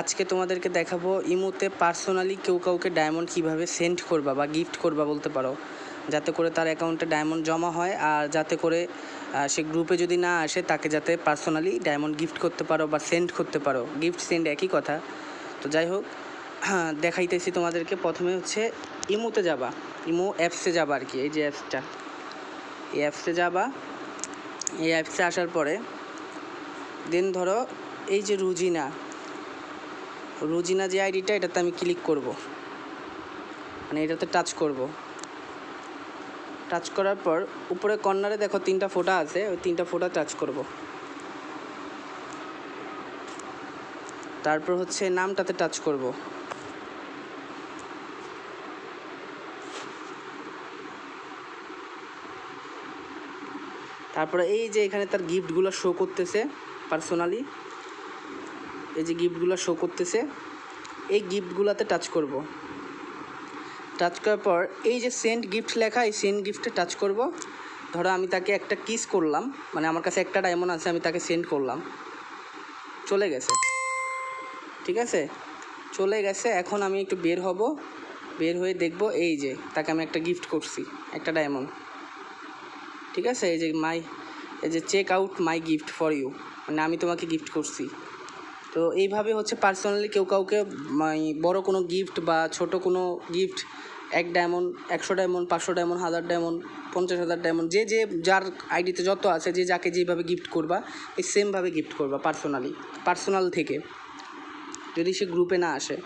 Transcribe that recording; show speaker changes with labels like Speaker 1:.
Speaker 1: আজকে তোমাদেরকে দেখাবো ইমোতে পার্সোনালি কেউ কাউকে ডায়মন্ড কীভাবে সেন্ড করবা বা গিফট করবা বলতে পারো। যাতে করে তার অ্যাকাউন্টে ডায়মন্ড জমা হয় আর যাতে করে সে গ্রুপে যদি না আসে তাকে যাতে পার্সোনালি ডায়মন্ড গিফট করতে পারো বা সেন্ড করতে পারো। গিফট সেন্ড একই কথা। তো যাই হোক হ্যাঁ, দেখাইতেছি তোমাদেরকে। প্রথমে হচ্ছে ইমোতে যাবা। ইমো অ্যাপসে যাবা আর কি এই যে অ্যাপসটা এই অ্যাপসে যাবা। এই অ্যাপসে আসার পরে দেন ধরো এই যে রুজিনা রুজিনা যে আইডিটা, এটাতে আমি ক্লিক করব। মানে এটাতে টাচ করব। টাচ করার পর উপরে কর্নারে দেখো তিনটা ফোঁটা আছে, ওই তিনটা ফোটা টাচ করব। তারপর হচ্ছে নামটাতে টাচ করব। তারপরে এই যে এখানে তার গিফটগুলো শো করতেছে পার্সোনালি এই যে গিফটগুলো শো করতেছে, এই গিফটগুলোতে টাচ করব। টাচ করার পর এই যে সেন্ট গিফট লেখা, এই সেন্ট গিফটে টাচ করব। ধরো আমি তাকে একটা কিস করলাম মানে আমার কাছে একটা ডায়মন্ড আছে, আমি তাকে সেন্ড করলাম। চলে গেছে। ঠিক আছে? চলে গেছে, এখন আমি একটু বের হব। বের হয়ে দেখব এই যে, তাকে আমি একটা গিফট করছি, একটা ডায়মন্ড ঠিক আছে? এই যে মাই এই যে check out my gift for you মানে আমি তোমাকে গিফট করছি। তো এইভাবে হচ্ছে পার্সোনালি কেউ কাউকে মানে বড় কোনো গিফট বা ছোট কোনো গিফট এক ডায়মন্ড একশো ডায়মন্ড পাঁচশো ডায়মন্ড হাজার ডায়মন্ড পঞ্চাশ হাজার ডায়মন্ড যে যে যার আইডিতে যত আছে, যে যাকে যেভাবে গিফট করবা, এই সেমভাবে গিফট করবা পার্সোনালি পার্সোনাল থেকে। যদি সে গ্রুপে না আসে।